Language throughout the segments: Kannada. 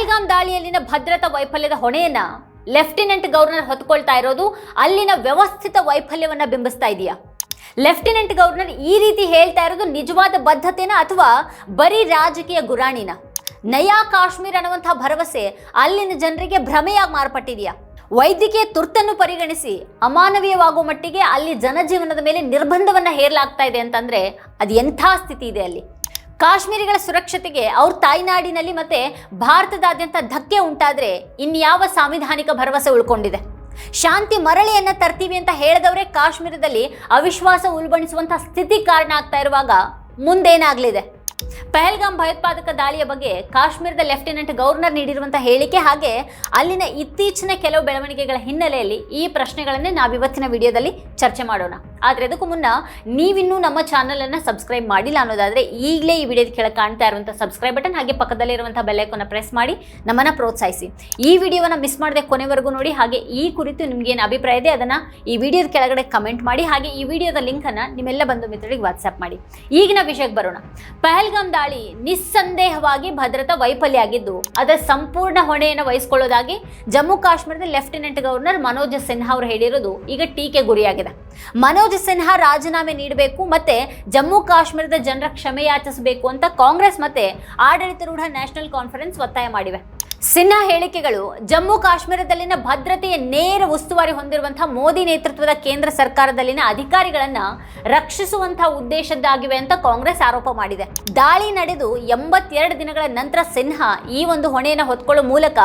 ಪಹಲ್ಗಾಮ್ ದಾಳಿಯಲ್ಲಿನ ಭದ್ರತಾ ವೈಫಲ್ಯದ ಹೊಣೆಯನ್ನ ಲೆಫ್ಟಿನೆಂಟ್ ಗವರ್ನರ್ ಹೊತ್ಕೊಳ್ತಾ ಇರೋದು ಅಲ್ಲಿನ ವ್ಯವಸ್ಥಿತ ವೈಫಲ್ಯವನ್ನ ಬಿಂಬಿಸ್ತಾ ಇದೆಯಾ? ಲೆಫ್ಟಿನೆಂಟ್ ಗವರ್ನರ್ ಈ ರೀತಿ ಹೇಳ್ತಾ ಇರೋದು ನಿಜವಾದ ಬದ್ಧತೆನ ಅಥವಾ ಬರೀ ರಾಜಕೀಯ ಗುರಾಣಿನ? ನಯಾ ಕಾಶ್ಮೀರ್ ಅನ್ನುವಂತಹ ಭರವಸೆ ಅಲ್ಲಿನ ಜನರಿಗೆ ಭ್ರಮೆಯಾಗಿ ಮಾರ್ಪಟ್ಟಿದೆಯಾ? ವೈದ್ಯಕೀಯ ತುರ್ತನ್ನು ಪರಿಗಣಿಸಿ ಅಮಾನವೀಯವಾಗುವ ಮಟ್ಟಿಗೆ ಅಲ್ಲಿ ಜನಜೀವನದ ಮೇಲೆ ನಿರ್ಬಂಧವನ್ನ ಹೇರಲಾಗ್ತಾ ಇದೆ ಅಂತಂದ್ರೆ ಅದು ಎಂಥ ಸ್ಥಿತಿ ಇದೆ ಅಲ್ಲಿ? ಕಾಶ್ಮೀರಿಗಳ ಸುರಕ್ಷತೆಗೆ ಅವ್ರ ತಾಯ್ನಾಡಿನಲ್ಲಿ ಮತ್ತೆ ಭಾರತದಾದ್ಯಂತ ಧಕ್ಕೆ ಉಂಟಾದ್ರೆ ಇನ್ಯಾವ ಸಾಂವಿಧಾನಿಕ ಭರವಸೆ ಉಳ್ಕೊಂಡಿದೆ? ಶಾಂತಿ ಮರಳಿಯನ್ನ ತರ್ತೀವಿ ಅಂತ ಹೇಳಿದವರೇ ಕಾಶ್ಮೀರದಲ್ಲಿ ಅವಿಶ್ವಾಸ ಉಲ್ಬಣಿಸುವಂತಹ ಸ್ಥಿತಿ ಕಾರಣ ಆಗ್ತಾ ಇರುವಾಗ ಮುಂದೇನಾಗ್ಲಿದೆ? ಪಹಲ್ಗಾಮ್ ಭಯೋತ್ಪಾದಕ ದಾಳಿಯ ಬಗ್ಗೆ ಕಾಶ್ಮೀರದ ಲೆಫ್ಟಿನೆಂಟ್ ಗವರ್ನರ್ ನೀಡಿರುವಂತಹ ಹೇಳಿಕೆ ಹಾಗೆ ಅಲ್ಲಿನ ಇತ್ತೀಚಿನ ಕೆಲವು ಬೆಳವಣಿಗೆಗಳ ಹಿನ್ನೆಲೆಯಲ್ಲಿ ಈ ಪ್ರಶ್ನೆಗಳನ್ನೇ ನಾವು ಇವತ್ತಿನ ವಿಡಿಯೋದಲ್ಲಿ ಚರ್ಚೆ ಮಾಡೋಣ. ಆದರೆ ಅದಕ್ಕೂ ಮುನ್ನ ನೀವಿನ್ನೂ ನಮ್ಮ ಚಾನಲ್ ಅನ್ನ ಸಬ್ಸ್ಕ್ರೈಬ್ ಮಾಡಿಲ್ಲ ಅನ್ನೋದಾದ್ರೆ ಈಗಲೇ ಈ ವಿಡಿಯೋದ ಕೆಳಗೆ ಕಾಣ್ತಾ ಇರುವಂತಹ ಸಬ್ಸ್ಕ್ರೈಬ್ ಬಟನ್ ಹಾಗೆ ಪಕ್ಕದಲ್ಲಿರುವಂತಹ ಬೆಲ್ಲೈಕನ್ನು ಪ್ರೆಸ್ ಮಾಡಿ ನಮ್ಮನ್ನ ಪ್ರೋತ್ಸಾಹಿಸಿ. ಈ ವಿಡಿಯೋವನ್ನ ಮಿಸ್ ಮಾಡದೆ ಕೊನೆವರೆಗೂ ನೋಡಿ ಹಾಗೆ ಈ ಕುರಿತು ನಿಮ್ಗೆ ಏನು ಅಭಿಪ್ರಾಯ ಇದೆ ಅದನ್ನ ಈ ವಿಡಿಯೋದ ಕೆಳಗಡೆ ಕಮೆಂಟ್ ಮಾಡಿ ಹಾಗೆ ಈ ವಿಡಿಯೋದ ಲಿಂಕ್ ಅನ್ನ ನಿಮ್ಮೆಲ್ಲ ಬಂಧು ಮಿತ್ರರಿಗೆ ವಾಟ್ಸ್ಆಪ್ ಮಾಡಿ. ಈಗಿನ ವಿಷಯಕ್ಕೆ ಬರೋಣ. ಪಹಲ್ಗಾಮ್ ದಾಳಿ ನಿಸ್ಸಂದೇಹವಾಗಿ ಭದ್ರತಾ ವೈಫಲ್ಯ ಆಗಿದ್ದು, ಅದರ ಸಂಪೂರ್ಣ ಹೊಣೆಯನ್ನು ವಹಿಸಿಕೊಳ್ಳೋದಾಗಿ ಜಮ್ಮು ಕಾಶ್ಮೀರದ ಲೆಫ್ಟಿನೆಂಟ್ ಗವರ್ನರ್ ಮನೋಜ್ ಸಿನ್ಹಾ ಅವರು ಹೇಳಿರೋದು ಈಗ ಟೀಕೆ ಗುರಿಯಾಗಿದೆ. ಮನೋಜ್ ಸಿನ್ಹಾ ರಾಜೀನಾಮೆ ನೀಡಬೇಕು ಮತ್ತೆ ಜಮ್ಮು ಕಾಶ್ಮೀರದ ಜನರ ಕ್ಷಮೆಯಾಚಿಸಬೇಕು ಅಂತ ಕಾಂಗ್ರೆಸ್ ಮತ್ತೆ ಆಡಳಿತಾರೂಢ ನ್ಯಾಷನಲ್ ಕಾನ್ಫರೆನ್ಸ್ ಒತ್ತಾಯ ಮಾಡಿವೆ. ಸಿನ್ಹಾ ಹೇಳಿಕೆಗಳು ಜಮ್ಮು ಕಾಶ್ಮೀರದಲ್ಲಿನ ಭದ್ರತೆಯ ನೇರ ಉಸ್ತುವಾರಿ ಹೊಂದಿರುವಂತಹ ಮೋದಿ ನೇತೃತ್ವದ ಕೇಂದ್ರ ಸರ್ಕಾರದಲ್ಲಿನ ಅಧಿಕಾರಿಗಳನ್ನ ರಕ್ಷಿಸುವಂತಹ ಉದ್ದೇಶದ್ದಾಗಿವೆ ಅಂತ ಕಾಂಗ್ರೆಸ್ ಆರೋಪ ಮಾಡಿದೆ. ದಾಳಿ ನಡೆದು ಎಂಬತ್ತೆರಡು ದಿನಗಳ ನಂತರ ಸಿನ್ಹಾ ಈ ಒಂದು ಹೊಣೆಯನ್ನು ಹೊತ್ಕೊಳ್ಳುವ ಮೂಲಕ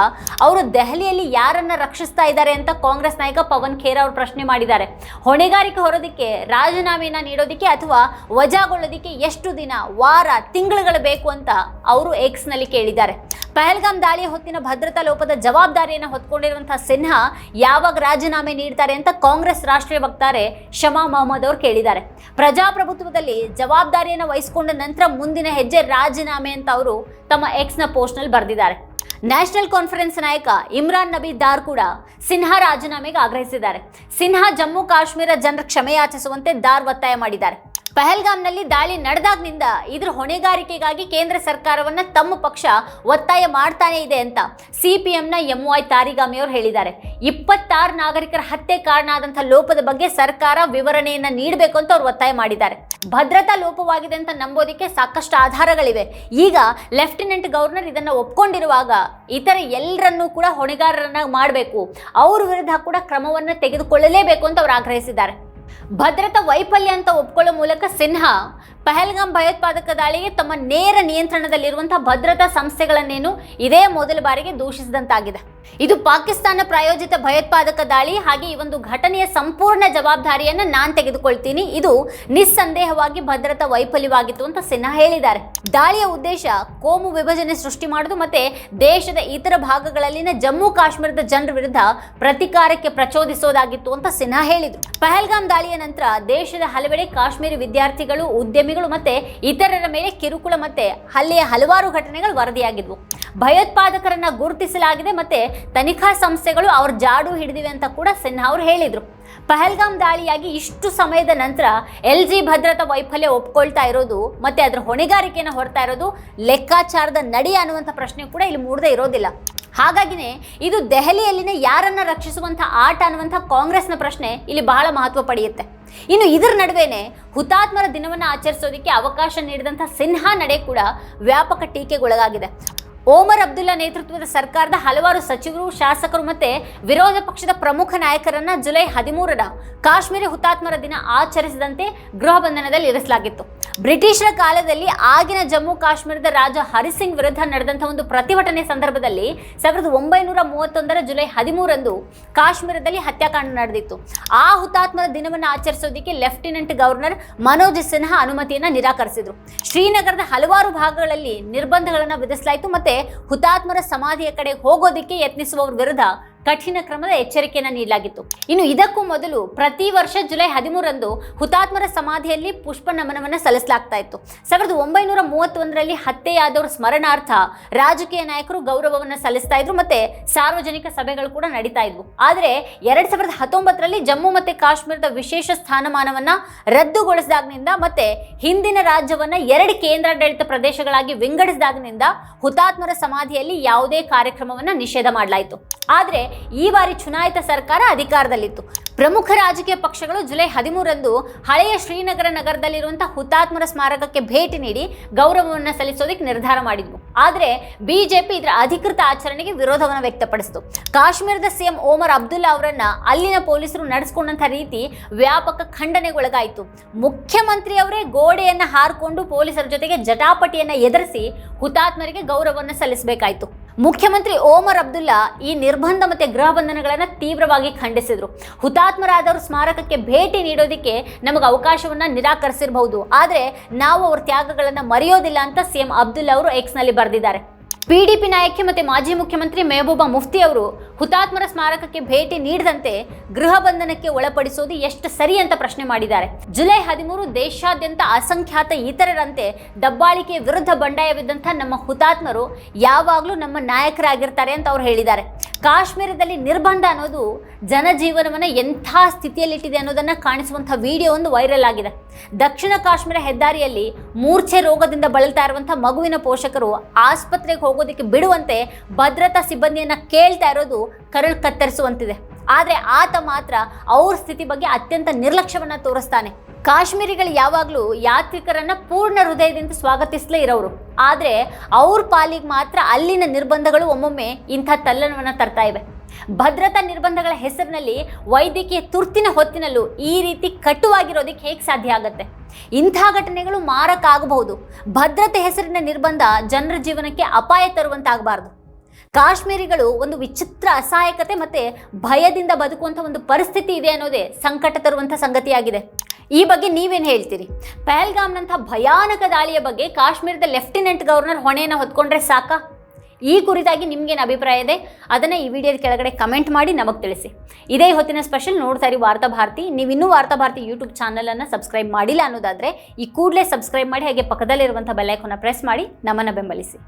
ಅವರು ದೆಹಲಿಯಲ್ಲಿ ಯಾರನ್ನ ರಕ್ಷಿಸ್ತಾ ಇದ್ದಾರೆ ಅಂತ ಕಾಂಗ್ರೆಸ್ ನಾಯಕ ಪವನ್ ಖೇರ್ ಅವರು ಪ್ರಶ್ನೆ ಮಾಡಿದ್ದಾರೆ. ಹೊಣೆಗಾರಿಕೆ ಹೊರೋದಿಕ್ಕೆ ರಾಜೀನಾಮೆಯನ್ನ ನೀಡೋದಿಕ್ಕೆ ಅಥವಾ ವಜಾಗೊಳ್ಳೋದಿಕ್ಕೆ ಎಷ್ಟು ದಿನ, ವಾರ, ತಿಂಗಳುಗಳು ಬೇಕು ಅಂತ ಅವರು ಎಕ್ಸ್ನಲ್ಲಿ ಕೇಳಿದ್ದಾರೆ. ಪಹಲ್ಗಾಮ್ ದಾಳಿಯ ಹೊತ್ತಿನ ಭದ್ರತಾ ಲೋಪದ ಜವಾಬ್ದಾರಿಯನ್ನು ಹೊತ್ಕೊಂಡಿರುವಂತಹ ಸಿನ್ಹಾ ಯಾವಾಗ ರಾಜೀನಾಮೆ ನೀಡ್ತಾರೆ ಅಂತ ಕಾಂಗ್ರೆಸ್ ರಾಷ್ಟ್ರೀಯ ವಕ್ತಾರೆ ಶಮಾ ಮೊಹಮ್ಮದ್ ಅವರು ಕೇಳಿದ್ದಾರೆ. ಪ್ರಜಾಪ್ರಭುತ್ವದಲ್ಲಿ ಜವಾಬ್ದಾರಿಯನ್ನು ವಹಿಸಿಕೊಂಡ ನಂತರ ಮುಂದಿನ ಹೆಜ್ಜೆ ರಾಜೀನಾಮೆ ಅಂತ ಅವರು ತಮ್ಮ ಎಕ್ಸ್ನ ಪೋಸ್ಟ್ನಲ್ಲಿ ಬರೆದಿದ್ದಾರೆ. ನ್ಯಾಷನಲ್ ಕಾನ್ಫರೆನ್ಸ್ ನಾಯಕ ಇಮ್ರಾನ್ ನಬಿ ದಾರ್ ಕೂಡ ಸಿನ್ಹಾ ರಾಜೀನಾಮೆಗೆ ಆಗ್ರಹಿಸಿದ್ದಾರೆ. ಸಿನ್ಹಾ ಜಮ್ಮು ಕಾಶ್ಮೀರ ಜನರ ಕ್ಷಮೆಯಾಚಿಸುವಂತೆ ದಾರ್ ಒತ್ತಾಯ ಮಾಡಿದ್ದಾರೆ. ಪಹಲ್ಗಾಮ್ನಲ್ಲಿ ದಾಳಿ ನಡೆದಾಗ್ನಿಂದ ಇದ್ರ ಹೊಣೆಗಾರಿಕೆಗಾಗಿ ಕೇಂದ್ರ ಸರ್ಕಾರವನ್ನ ತಮ್ಮ ಪಕ್ಷ ಒತ್ತಾಯ ಮಾಡ್ತಾನೆ ಇದೆ ಅಂತ ಸಿಪಿಎಂನ ತಾರಿಗಾಮಿ ಅವರು ಹೇಳಿದ್ದಾರೆ. ಇಪ್ಪತ್ತಾರು ನಾಗರಿಕರ ಹತ್ಯೆ ಕಾರಣ ಆದಂತಹ ಲೋಪದ ಬಗ್ಗೆ ಸರ್ಕಾರ ವಿವರಣೆಯನ್ನ ನೀಡಬೇಕು ಅಂತ ಅವ್ರು ಒತ್ತಾಯ ಮಾಡಿದ್ದಾರೆ. ಭದ್ರತಾ ಲೋಪವಾಗಿದೆ ಅಂತ ನಂಬೋದಕ್ಕೆ ಸಾಕಷ್ಟು ಆಧಾರಗಳಿವೆ. ಈಗ ಲೆಫ್ಟಿನೆಂಟ್ ಗವರ್ನರ್ ಇದನ್ನ ಒಪ್ಕೊಂಡಿರುವಾಗ ಇತರ ಎಲ್ಲರನ್ನೂ ಕೂಡ ಹೊಣೆಗಾರರನ್ನ ಮಾಡಬೇಕು. ಅವರ ವಿರುದ್ಧ ಕೂಡ ಕ್ರಮವನ್ನು ತೆಗೆದುಕೊಳ್ಳಲೇಬೇಕು ಅಂತ ಅವರು ಆಗ್ರಹಿಸಿದ್ದಾರೆ. ಭದ್ರತಾ ವೈಫಲ್ಯ ಅಂತ ಒಪ್ಕೊಳ್ಳೋ ಮೂಲಕ ಸಿನ್ಹಾ ಪಹಲ್ಗಾಮ್ ಭಯೋತ್ಪಾದಕ ದಾಳಿಗೆ ತಮ್ಮ ನೇರ ನಿಯಂತ್ರಣದಲ್ಲಿರುವಂತಹ ಭದ್ರತಾ ಸಂಸ್ಥೆಗಳನ್ನೇನು ಇದೇ ಮೊದಲ ಬಾರಿಗೆ ದೂಷಿಸಿದಂತಾಗಿದೆ. ಇದು ಪಾಕಿಸ್ತಾನ ಪ್ರಾಯೋಜಿತ ಭಯೋತ್ಪಾದಕ ದಾಳಿ ಹಾಗೆ ಈ ಒಂದು ಘಟನೆಯ ಸಂಪೂರ್ಣ ಜವಾಬ್ದಾರಿಯನ್ನ ನಾನ್ ತೆಗೆದುಕೊಳ್ತೀನಿ. ಇದು ನಿಸ್ಸಂದೇಹವಾಗಿ ಭದ್ರತಾ ವೈಫಲ್ಯವಾಗಿತ್ತು ಅಂತ ಸಿನ್ಹಾ ಹೇಳಿದ್ದಾರೆ. ದಾಳಿಯ ಉದ್ದೇಶ ಕೋಮು ವಿಭಜನೆ ಸೃಷ್ಟಿ ಮಾಡುದು ಮತ್ತೆ ದೇಶದ ಇತರ ಭಾಗಗಳಲ್ಲಿನ ಜಮ್ಮು ಕಾಶ್ಮೀರದ ಜನರ ವಿರುದ್ಧ ಪ್ರತಿಕಾರಕ್ಕೆ ಪ್ರಚೋದಿಸೋದಾಗಿತ್ತು ಅಂತ ಸಿನ್ಹಾ ಹೇಳಿದರು. ಪಹಲ್ಗಾಮ್ ದಾಳಿಯ ನಂತರ ದೇಶದ ಹಲವೆಡೆ ಕಾಶ್ಮೀರಿ ವಿದ್ಯಾರ್ಥಿಗಳು, ಉದ್ಯಮಿಗಳು ಮತ್ತೆ ಇತರರ ಮೇಲೆ ಕಿರುಕುಳ ಮತ್ತೆ ಹಲ್ಲೆಯ ಹಲವಾರು ಘಟನೆಗಳು ವರದಿಯಾಗಿದ್ವು. ಭಯೋತ್ಪಾದಕರನ್ನ ಗುರುತಿಸಲಾಗಿದೆ ಮತ್ತೆ ತನಿಖಾ ಸಂಸ್ಥೆಗಳು ಅವ್ರ ಜಾಡು ಹಿಡಿದಿವೆ ಅಂತ ಕೂಡ ಸಿನ್ಹಾ ಅವರು ಹೇಳಿದ್ರು. ಪಹಲ್ಗಾಮ್ ದಾಳಿಯಾಗಿ ಇಷ್ಟು ಸಮಯದ ನಂತರ ಎಲ್ ಜಿ ಭದ್ರತಾ ವೈಫಲ್ಯ ಒಪ್ಕೊಳ್ತಾ ಇರೋದು ಮತ್ತೆ ಅದರ ಹೊಣೆಗಾರಿಕೆಯನ್ನು ಹೊರತಾ ಇರೋದು ಲೆಕ್ಕಾಚಾರದ ನಡಿ ಅನ್ನುವಂಥ ಪ್ರಶ್ನೆ ಕೂಡ ಇಲ್ಲಿ ಮೂಡದೇ ಇರೋದಿಲ್ಲ. ಹಾಗಾಗಿನೇ ಇದು ದೆಹಲಿಯಲ್ಲಿನ ಯಾರನ್ನ ರಕ್ಷಿಸುವಂಥ ಆಟ ಅನ್ನುವಂಥ ಕಾಂಗ್ರೆಸ್ನ ಪ್ರಶ್ನೆ ಇಲ್ಲಿ ಬಹಳ ಮಹತ್ವ ಪಡೆಯುತ್ತೆ. ಇನ್ನು ಇದರ ನಡುವೆನೆ ಹುತಾತ್ಮರ ದಿನವನ್ನು ಆಚರಿಸೋದಕ್ಕೆ ಅವಕಾಶ ನೀಡಿದಂಥ ಸಿನ್ಹಾ ನಡೆ ಕೂಡ ವ್ಯಾಪಕ ಟೀಕೆಗೊಳಗಾಗಿದೆ. ಓಮರ್ ಅಬ್ದುಲ್ಲಾ ನೇತೃತ್ವದ ಸರ್ಕಾರದ ಹಲವಾರು ಸಚಿವರು, ಶಾಸಕರು ಮತ್ತೆ ವಿರೋಧ ಪಕ್ಷದ ಪ್ರಮುಖ ನಾಯಕರನ್ನ ಜುಲೈ ಹದಿಮೂರರ ಕಾಶ್ಮೀರಿ ಹುತಾತ್ಮರ ದಿನ ಆಚರಿಸಿದಂತೆ ಗೃಹ ಬಂಧನದಲ್ಲಿ ಇರಿಸಲಾಗಿತ್ತು. ಬ್ರಿಟಿಷರ ಕಾಲದಲ್ಲಿ ಆಗಿನ ಜಮ್ಮು ಕಾಶ್ಮೀರದ ರಾಜ ಹರಿಸಿಂಗ್ ವಿರುದ್ಧ ನಡೆದಂತಹ ಒಂದು ಪ್ರತಿಭಟನೆ ಸಂದರ್ಭದಲ್ಲಿ ಸಾವಿರದ ಒಂಬೈನೂರ ಮೂವತ್ತೊಂದರ ಜುಲೈ ಹದಿಮೂರಂದು ಕಾಶ್ಮೀರದಲ್ಲಿ ಹತ್ಯಾಕಾಂಡ ನಡೆದಿತ್ತು. ಆ ಹುತಾತ್ಮರ ದಿನವನ್ನು ಆಚರಿಸೋದಕ್ಕೆ ಲೆಫ್ಟಿನೆಂಟ್ ಗವರ್ನರ್ ಮನೋಜ್ ಸಿನ್ಹಾ ಅನುಮತಿಯನ್ನು ನಿರಾಕರಿಸಿದ್ರು. ಶ್ರೀನಗರದ ಹಲವಾರು ಭಾಗಗಳಲ್ಲಿ ನಿರ್ಬಂಧಗಳನ್ನು ವಿಧಿಸಲಾಯಿತು ಮತ್ತೆ ಹುತಾತ್ಮರ ಸಮಾಧಿಯ ಕಡೆ ಹೋಗೋದಿಕ್ಕೆ ಯತ್ನಿಸುವವರ ವಿರುದ್ಧ ಕಠಿಣ ಕ್ರಮದ ಎಚ್ಚರಿಕೆಯನ್ನು ನೀಡಲಾಗಿತ್ತು. ಇನ್ನು ಇದಕ್ಕೂ ಮೊದಲು ಪ್ರತಿ ವರ್ಷ ಜುಲೈ ಹದಿಮೂರರಂದು ಹುತಾತ್ಮರ ಸಮಾಧಿಯಲ್ಲಿ ಪುಷ್ಪ ನಮನವನ್ನು ಸಲ್ಲಿಸಲಾಗ್ತಾ ಇತ್ತು. ಸಾವಿರದ ಒಂಬೈನೂರ ಮೂವತ್ತೊಂದರಲ್ಲಿ ಹತ್ಯೆಯಾದವರ ಸ್ಮರಣಾರ್ಥ ರಾಜಕೀಯ ನಾಯಕರು ಗೌರವವನ್ನು ಸಲ್ಲಿಸ್ತಾ ಇದ್ರು ಮತ್ತೆ ಸಾರ್ವಜನಿಕ ಸಭೆಗಳು ಕೂಡ ನಡೀತಾ ಇದ್ವು. ಆದರೆ ಎರಡ್ ಸಾವಿರದ ಹತ್ತೊಂಬತ್ತರಲ್ಲಿ ಜಮ್ಮು ಮತ್ತೆ ಕಾಶ್ಮೀರದ ವಿಶೇಷ ಸ್ಥಾನಮಾನವನ್ನ ರದ್ದುಗೊಳಿಸಿದಾಗಿನಿಂದ ಮತ್ತೆ ಹಿಂದಿನ ರಾಜ್ಯವನ್ನ ಎರಡು ಕೇಂದ್ರಾಡಳಿತ ಪ್ರದೇಶಗಳಾಗಿ ವಿಂಗಡಿಸಿದಾಗಿನಿಂದ ಹುತಾತ್ಮರ ಸಮಾಧಿಯಲ್ಲಿ ಯಾವುದೇ ಕಾರ್ಯಕ್ರಮವನ್ನ ನಿಷೇಧ ಮಾಡಲಾಯಿತು. ಆದರೆ ಈ ಬಾರಿ ಚುನಾಯಿತ ಸರ್ಕಾರ ಅಧಿಕಾರದಲ್ಲಿತ್ತು. ಪ್ರಮುಖ ರಾಜಕೀಯ ಪಕ್ಷಗಳು ಜುಲೈ ಹದಿಮೂರರಂದು ಹಳೆಯ ಶ್ರೀನಗರ ನಗರದಲ್ಲಿರುವಂತಹ ಹುತಾತ್ಮರ ಸ್ಮಾರಕಕ್ಕೆ ಭೇಟಿ ನೀಡಿ ಗೌರವವನ್ನು ಸಲ್ಲಿಸೋದಕ್ಕೆ ನಿರ್ಧಾರ ಮಾಡಿದ್ವು. ಆದರೆ ಬಿಜೆಪಿ ಇದರ ಅಧಿಕೃತ ಆಚರಣೆಗೆ ವಿರೋಧವನ್ನು ವ್ಯಕ್ತಪಡಿಸಿತು. ಕಾಶ್ಮೀರದ ಸಿಎಂ ಓಮರ್ ಅಬ್ದುಲ್ಲಾ ಅವರನ್ನ ಅಲ್ಲಿನ ಪೊಲೀಸರು ನಡೆಸಿಕೊಂಡಂತಹ ರೀತಿ ವ್ಯಾಪಕ ಖಂಡನೆಗೊಳಗಾಯಿತು. ಮುಖ್ಯಮಂತ್ರಿಯವರೇ ಗೋಡೆಯನ್ನ ಹಾರಿಕೊಂಡು ಪೊಲೀಸರ ಜೊತೆಗೆ ಜಟಾಪಟಿಯನ್ನು ಎದುರಿಸಿ ಹುತಾತ್ಮರಿಗೆ ಗೌರವವನ್ನು ಸಲ್ಲಿಸಬೇಕಾಯಿತು. ಮುಖ್ಯಮಂತ್ರಿ ಓಮರ್ ಅಬ್ದುಲ್ಲಾ ಈ ನಿರ್ಬಂಧ ಮತ್ತು ಗೃಹ ಬಂಧನಗಳನ್ನು ತೀವ್ರವಾಗಿ ಖಂಡಿಸಿದರು. ಹುತಾತ್ಮರಾದವರು ಸ್ಮಾರಕಕ್ಕೆ ಭೇಟಿ ನೀಡೋದಕ್ಕೆ ನಮಗೆ ಅವಕಾಶವನ್ನ ನಿರಾಕರಿಸಿರಬಹುದು. ಆದರೆ ನಾವು ಅವ್ರ ತ್ಯಾಗಗಳನ್ನು ಮರೆಯೋದಿಲ್ಲ ಅಂತ ಸಿಎಂ ಅಬ್ದುಲ್ಲಾ ಅವರು ಎಕ್ಸ್ನಲ್ಲಿ ಬರೆದಿದ್ದಾರೆ. ಪಿಡಿಪಿ ನಾಯಕಿ ಮತ್ತು ಮಾಜಿ ಮುಖ್ಯಮಂತ್ರಿ ಮೆಹಬೂಬಾ ಮುಫ್ತಿ ಅವರು ಹುತಾತ್ಮರ ಸ್ಮಾರಕಕ್ಕೆ ಭೇಟಿ ನೀಡದಂತೆ ಗೃಹ ಬಂಧನಕ್ಕೆ ಒಳಪಡಿಸೋದು ಎಷ್ಟು ಸರಿ ಅಂತ ಪ್ರಶ್ನೆ ಮಾಡಿದ್ದಾರೆ. ಜುಲೈ ಹದಿಮೂರು ದೇಶಾದ್ಯಂತ ಅಸಂಖ್ಯಾತ ಇತರರಂತೆ ದಬ್ಬಾಳಿಕೆ ವಿರುದ್ಧ ಬಂಡಾಯವಿದ್ದಂಥ ನಮ್ಮ ಹುತಾತ್ಮರು ಯಾವಾಗಲೂ ನಮ್ಮ ನಾಯಕರಾಗಿರ್ತಾರೆ ಅಂತ ಅವ್ರು ಹೇಳಿದ್ದಾರೆ. ಕಾಶ್ಮೀರದಲ್ಲಿ ನಿರ್ಬಂಧ ಅನ್ನೋದು ಜನಜೀವನವನ್ನು ಎಂಥ ಸ್ಥಿತಿಯಲ್ಲಿಟ್ಟಿದೆ ಅನ್ನೋದನ್ನು ಕಾಣಿಸುವಂಥ ವಿಡಿಯೋ ಒಂದು ವೈರಲ್ ಆಗಿದೆ. ದಕ್ಷಿಣ ಕಾಶ್ಮೀರ ಹೆದ್ದಾರಿಯಲ್ಲಿ ಮೂರ್ಛೆ ರೋಗದಿಂದ ಬಳಲ್ತಾ ಇರುವಂಥ ಮಗುವಿನ ಪೋಷಕರು ಆಸ್ಪತ್ರೆಗೆ ಹೋಗೋದಕ್ಕೆ ಬಿಡುವಂತೆ ಭದ್ರತಾ ಸಿಬ್ಬಂದಿಯನ್ನು ಕೇಳ್ತಾ ಇರೋದು ಕರಳು ಕತ್ತರಿಸುವಂತಿದೆ. ಆದರೆ ಆತ ಮಾತ್ರ ಅವ್ರ ಸ್ಥಿತಿ ಬಗ್ಗೆ ಅತ್ಯಂತ ನಿರ್ಲಕ್ಷ್ಯವನ್ನು ತೋರಿಸ್ತಾನೆ. ಕಾಶ್ಮೀರಿಗಳು ಯಾವಾಗಲೂ ಯಾತ್ರಿಕರನ್ನ ಪೂರ್ಣ ಹೃದಯದಿಂದ ಸ್ವಾಗತಿಸಲೇ ಇರೋರು. ಆದರೆ ಅವ್ರ ಪಾಲಿಗೆ ಮಾತ್ರ ಅಲ್ಲಿನ ನಿರ್ಬಂಧಗಳು ಒಮ್ಮೊಮ್ಮೆ ಇಂಥ ತಲ್ಲಣವನ್ನು ತರ್ತಾ ಇವೆ. ಭದ್ರತಾ ನಿರ್ಬಂಧಗಳ ಹೆಸರಿನಲ್ಲಿ ವೈದ್ಯಕೀಯ ತುರ್ತಿನ ಹೊತ್ತಿನಲ್ಲೂ ಈ ರೀತಿ ಕಟುವಾಗಿರೋದಕ್ಕೆ ಹೇಗೆ ಸಾಧ್ಯ ಆಗುತ್ತೆ? ಇಂಥ ಘಟನೆಗಳು ಮಾರಕ ಭದ್ರತೆ ಹೆಸರಿನ ನಿರ್ಬಂಧ ಜನರ ಜೀವನಕ್ಕೆ ಅಪಾಯ ತರುವಂತಾಗಬಾರ್ದು. ಕಾಶ್ಮೀರಿಗಳು ಒಂದು ವಿಚಿತ್ರ ಅಸಹಾಯಕತೆ ಮತ್ತೆ ಭಯದಿಂದ ಬದುಕುವಂಥ ಒಂದು ಪರಿಸ್ಥಿತಿ ಇದೆ ಅನ್ನೋದೇ ಸಂಕಟ ತರುವಂಥ ಸಂಗತಿಯಾಗಿದೆ. ಈ ಬಗ್ಗೆ ನೀವೇನು ಹೇಳ್ತೀರಿ? ಪಹಲ್ಗಾಮ್ನಂಥ ಭಯಾನಕ ದಾಳಿಯ ಬಗ್ಗೆ ಕಾಶ್ಮೀರದ ಲೆಫ್ಟಿನೆಂಟ್ ಗವರ್ನರ್ ಹೊಣೆಯನ್ನು ಹೊತ್ಕೊಂಡ್ರೆ ಸಾಕಾ? ಈ ಕುರಿತಾಗಿ ನಿಮ್ಗೇನು ಅಭಿಪ್ರಾಯ ಇದೆ? ಅದನ್ನು ಈ ವಿಡಿಯೋದ ಕೆಳಗಡೆ ಕಮೆಂಟ್ ಮಾಡಿ ನಮಗೆ ತಿಳಿಸಿ. ಇದೇ ಹೊತ್ತಿನ ಸ್ಪೆಷಲ್ ನೋಡ್ತಾ ಇರಿ ವಾರ್ತಾ ಭಾರತಿ. ನೀವು ಇನ್ನೂ ವಾರ್ತಾ ಭಾರತಿ ಯೂಟ್ಯೂಬ್ ಚಾನಲನ್ನು ಸಬ್ಸ್ಕ್ರೈಬ್ ಮಾಡಿಲ್ಲ ಅನ್ನೋದಾದರೆ ಈ ಕೂಡಲೇ ಸಬ್ಸ್ಕ್ರೈಬ್ ಮಾಡಿ ಹಾಗೆ ಪಕ್ಕದಲ್ಲಿರುವಂಥ ಬೆಲ್ಲೈಕನ್ನ ಪ್ರೆಸ್ ಮಾಡಿ ನಮ್ಮನ್ನು ಬೆಂಬಲಿಸಿ.